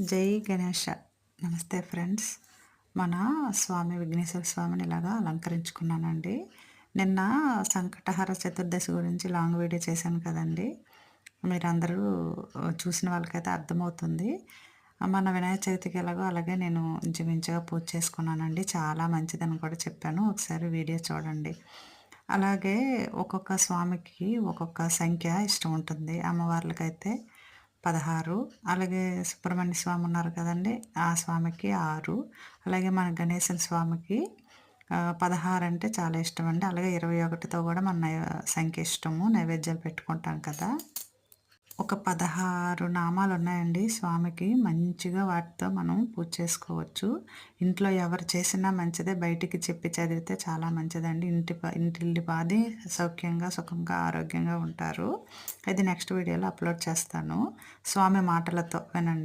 జై గణేష. నమస్తే ఫ్రెండ్స్. మన స్వామి విఘ్నేశ్వర స్వామిని ఇలాగా అలంకరించుకున్నానండి. నిన్న సంకటహార చతుర్దశి గురించి లాంగ్ వీడియో చేశాను కదండి. మీరందరూ చూసిన వాళ్ళకైతే అర్థమవుతుంది. మన వినాయక చవితికి ఎలాగో అలాగే నేను ఇంచుమించుగా పూజ చేసుకున్నానండి. చాలా మంచిదని కూడా చెప్పాను. ఒకసారి వీడియో చూడండి. అలాగే ఒక్కొక్క స్వామికి ఒక్కొక్క సంఖ్య ఇష్టం ఉంటుంది. అమ్మవార్లకైతే పదహారు. అలాగే సుబ్రహ్మణ్య స్వామి ఉన్నారు కదండి ఆ స్వామికి ఆరు. అలాగే మన గణేశన్ స్వామికి పదహారు అంటే చాలా ఇష్టం అండి. అలాగే ఇరవై ఒకటితో కూడా మన సంఖ్య ఇష్టము నైవేద్యాలు పెట్టుకుంటాం కదా. ఒక పదహారు నామాలు ఉన్నాయండి స్వామికి. మంచిగా వాటితో మనం పూజ చేసుకోవచ్చు. ఇంట్లో ఎవరు చేసినా మంచిదే. బయటికి చెప్పి చదివితే చాలా మంచిదండి. ఇంటి ఇంటిల్లి పాది సౌఖ్యంగా సుఖంగా ఆరోగ్యంగా ఉంటారు. అది నెక్స్ట్ వీడియోలో అప్లోడ్ చేస్తాను. స్వామి మాటలతో వినండి.